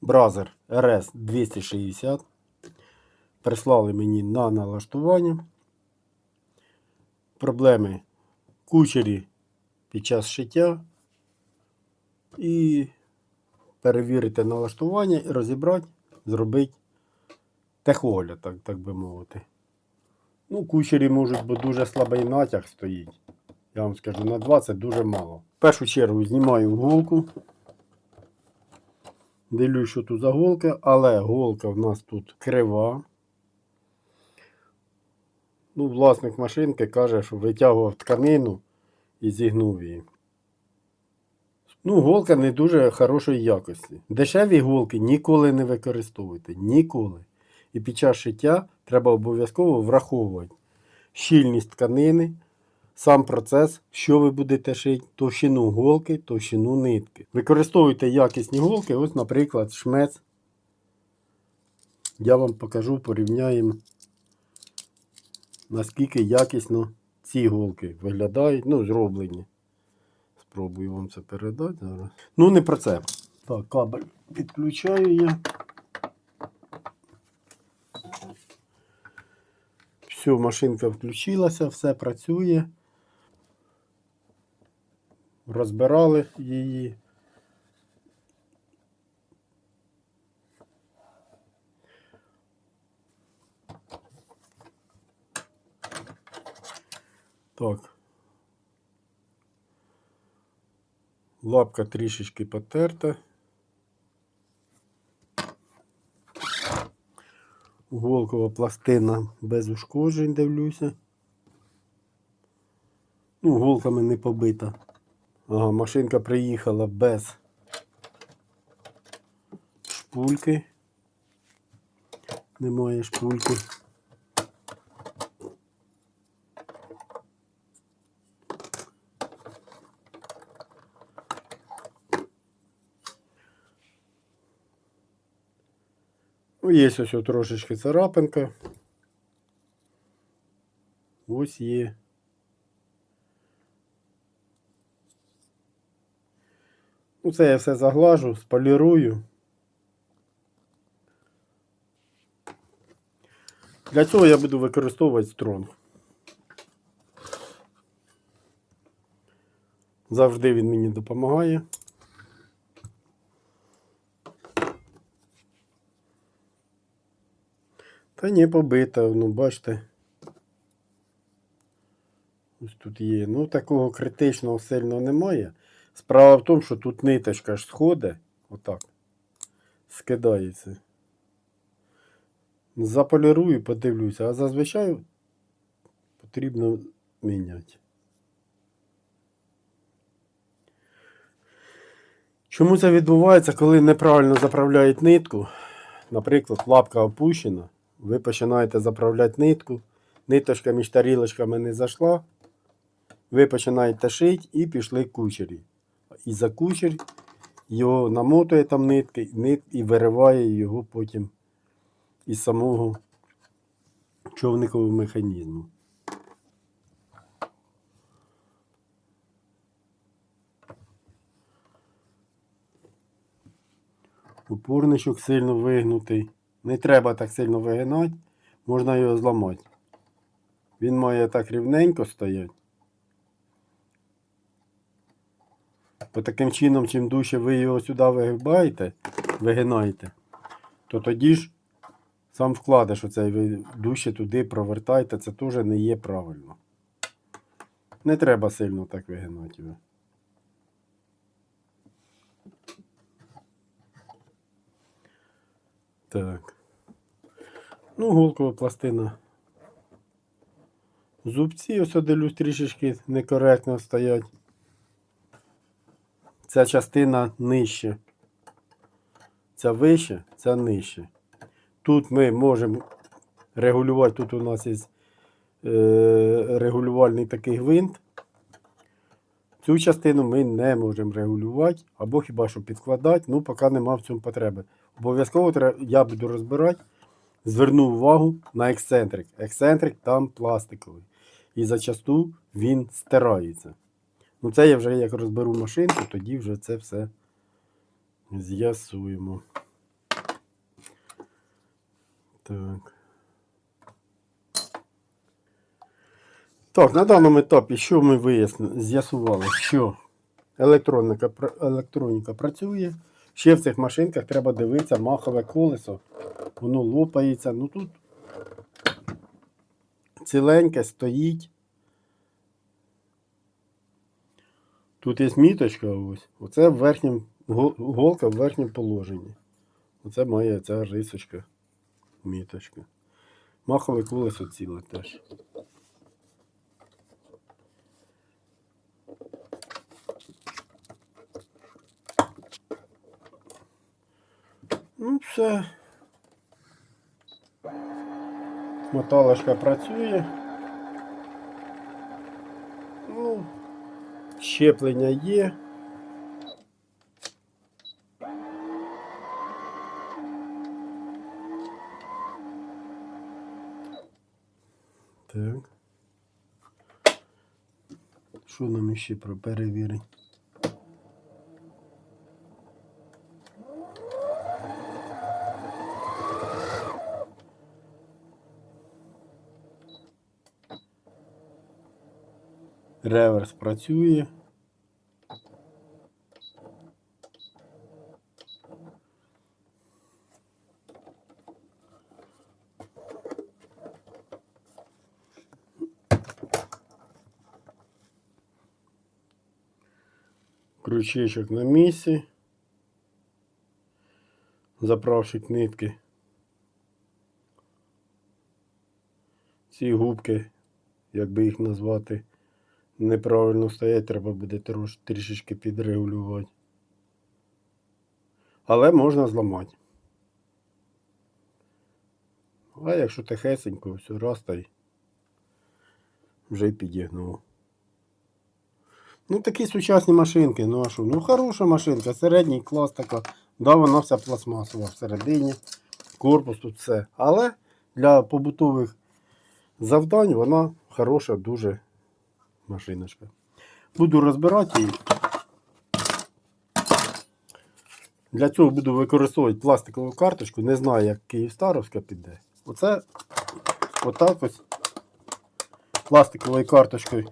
Бразер RS 260. Прислали мені на налаштування. Проблеми кучері під час шиття. І перевірити налаштування і розібрати, зробити техогляд, так, так би мовити. Ну, кучері можуть, бо дуже слабий натяг стоїть. Я вам скажу, на 2 це дуже мало. В першу чергу знімаю голку. Дивлюсь, що тут за голка, але голка в нас тут крива. Ну, власник машинки каже, що витягував тканину і зігнув її. Ну, голка не дуже хорошої якості. Дешеві голки ніколи не використовуйте. Ніколи. І під час шиття треба обов'язково враховувати щільність тканини, сам процес, що ви будете шити, товщину голки, товщину нитки. Використовуйте якісні голки, ось, наприклад, шмець. Я вам покажу, порівняємо, наскільки якісно ці голки виглядають, ну, зроблені. Спробую вам це передати зараз. Ну, не про це. Так, кабель підключаю я. Все, машинка включилася, все працює. Розбирали її. Так. Лапка трішечки потерта. Голкова пластина без ушкоджень, дивлюся. Ну, голками не побита. Ага, машинка приїхала без шпульки. Немає шпульки. Ну, є ось ось трошечки царапинка. Ось є. Ну, це я все заглажу, сполірую. Для цього я буду використовувати стронг. Завжди він мені допомагає. Та ні, побита, ну бачите. Ось тут є. Ну, такого критичного сильно немає. Справа в тому, що тут ниточка ж сходить, отак. Скидається. Заполірую, подивлюся, а зазвичай потрібно міняти. Чому це відбувається, коли неправильно заправляють нитку? Наприклад, лапка опущена, ви починаєте заправляти нитку, ниточка між тарілочками не зайшла, ви починаєте шити і пішли кучері. І за кучер його намотує там нитки нит, і вириває його потім із самого човникового механізму. Упорничок сильно вигнутий. Не треба так сильно вигинати, можна його зламати. Він має так рівненько стояти. Бо таким чином, чим дужче ви його сюди вигибаєте, вигинаєте, то тоді ж сам вкладиш оцей ви дужче туди провертаєте, це теж не є правильно. Не треба сильно так вигинати його. Так. Ну, голкова пластина. Зубці, ось я трішечки некоректно стоять. Ця частина нижче. Ця вище, ця нижче. Тут ми можемо регулювати, тут у нас є е, регулювальний такий гвинт. Цю частину ми не можемо регулювати, або хіба що підкладати, ну поки нема в цьому потреби. Обов'язково я буду розбирати, зверну увагу на ексцентрик. Ексцентрик там пластиковий. І зачасту він стирається. Ну це я вже як розберу машинку, тоді вже це все з'ясуємо. Так. Так, на даному етапі, що ми вияснили, з'ясували, що електроніка, електроніка працює. Ще в цих машинках треба дивитися махове колесо. Воно лопається. Ну тут ціленьке стоїть. Тут є міточка ось. Оце в верхнім, голка в верхньому положенні. Оце має ця рисочка. Міточка. Махове колесо ціле теж. Ну, все. Моталочка працює. Ну, щеплення є. Так. Що нам ще про перевірить? Реверс працює. Крючечок на місці. Заправщик нитки. Ці губки, як би їх назвати, неправильно стоять, треба буде трішечки підрегулювати. Але можна зламати. А якщо тихесенько, все раз та й вже й підігнуло. Ну, такі сучасні машинки, ну а що? Ну, хороша машинка, середній клас така. Да, вона вся пластмасова всередині, корпус тут все. Але для побутових завдань вона хороша, дуже машиночка. Буду розбирати її. Для цього буду використовувати пластикову карточку. Не знаю, як Київстаровська піде. Оце отак ось пластиковою карточкою.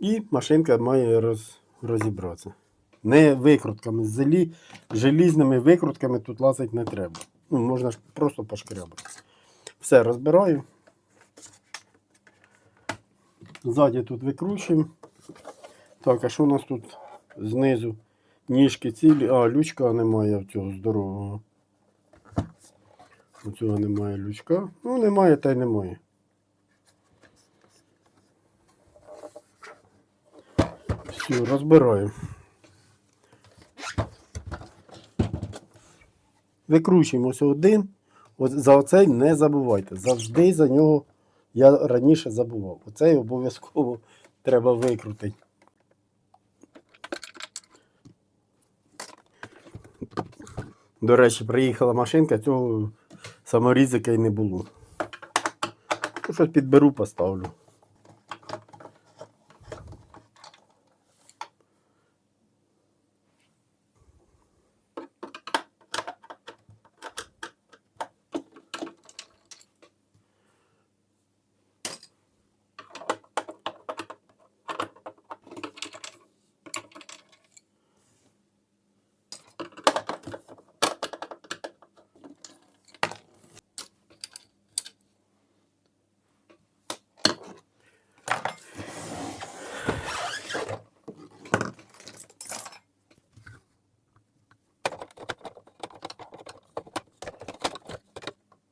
І машинка має роз, розібратися. Не викрутками. Зелі, желізними викрутками тут лазити не треба. Ну, можна ж просто пошкрябати. Все, розбираю. Ззаді тут викручуємо. Так, а що у нас тут знизу? Ніжки цілі. А, лючка немає в цього здорового. У цього немає лючка. Ну, немає та й немає. Все, розбираю. Викручуємо ось один. За оцей не забувайте. Завжди за нього я раніше забував. Оцей обов'язково треба викрутити. До речі, приїхала машинка, цього саморізика і не було. Ну, щось підберу, поставлю.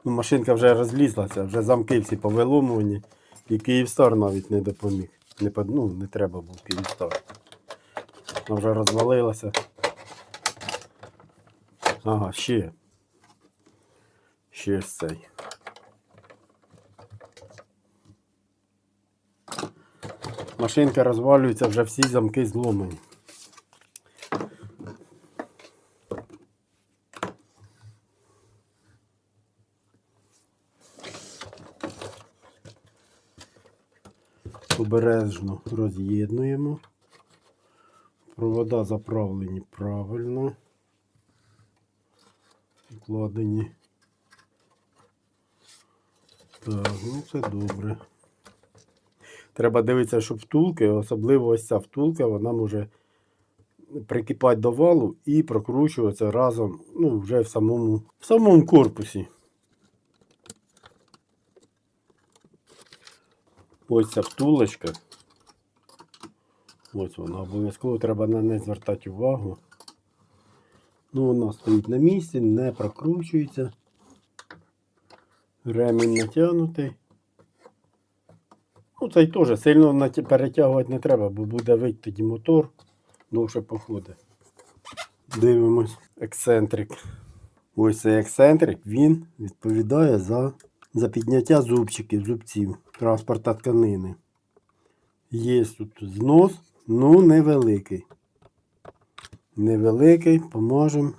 Ну, машинка вже розлізлася, вже замки всі повиломувані. І Київстар навіть не допоміг. Не, ну, не треба був Київстар. Вона вже розвалилася. Ага, ще. Ще цей. Машинка розвалюється, вже всі замки зломані. Обережно роз'єднуємо. Провода заправлені правильно. складені. Так, ну це добре. Треба дивитися, щоб втулки, особливо ось ця втулка, вона може прикипати до валу і прокручуватися разом, ну, вже в самому, в самому корпусі. Ось ця втулочка. Ось вона обов'язково треба на неї звертати увагу. Ну, вона стоїть на місці, не прокручується. Ремінь натягнутий. Ну, цей теж сильно перетягувати не треба, бо буде вийти тоді мотор, довше походить. Дивимось. Ексцентрик. Ось цей ексцентрик, він відповідає за, за підняття зубчиків, зубців транспорта тканини. Є тут знос, ну невеликий. Невеликий, поможемо.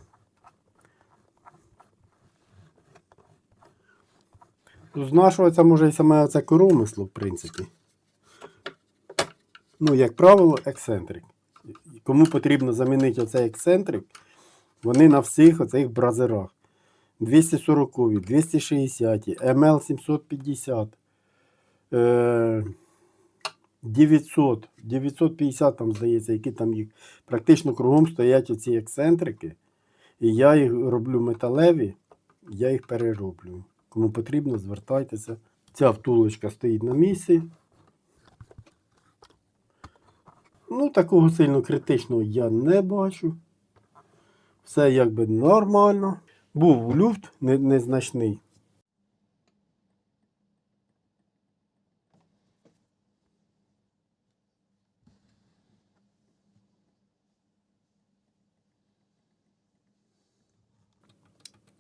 Знашується може і саме це коромисло, в принципі. Ну, як правило, ексцентрик. Кому потрібно замінити оцей ексцентрик, вони на всіх оцих бразерах. 240, 260, ML 750, е, 900, 950 там, здається, які там їх практично кругом стоять оці ексцентрики. І я їх роблю металеві, я їх перероблю. Кому потрібно, звертайтеся. Ця втулочка стоїть на місці. Ну, такого сильно критичного я не бачу. Все якби нормально. Був люфт незначний.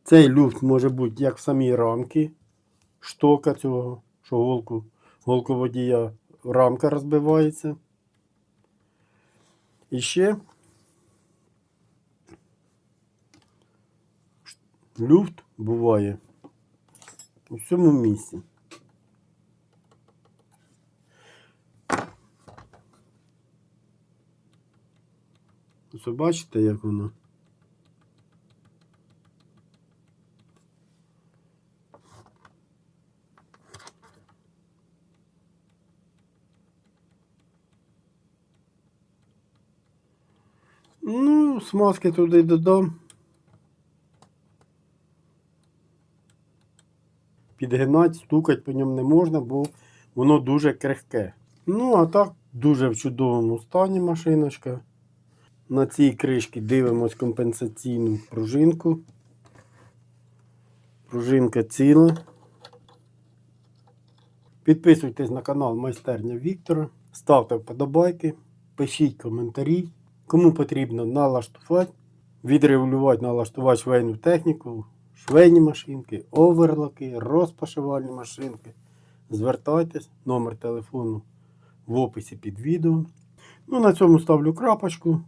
Цей люфт може бути як в самій рамці штока цього, що голку, голку водія рамка розбивається. І ще люфт буває у всьому місці. Ось бачите, як воно? Ну, смазки туди додам. Підгинати, стукати по ньому не можна, бо воно дуже крихке. Ну, а так, дуже в чудовому стані машиночка. На цій кришці дивимось компенсаційну пружинку. Пружинка ціла. Підписуйтесь на канал Майстерня Віктора. Ставте вподобайки, пишіть коментарі. Кому потрібно налаштувати, відрегулювати, налаштувати швейну техніку, швейні машинки, оверлоки, розпашивальні машинки. Звертайтесь, номер телефону в описі під відео. Ну, на цьому ставлю крапочку.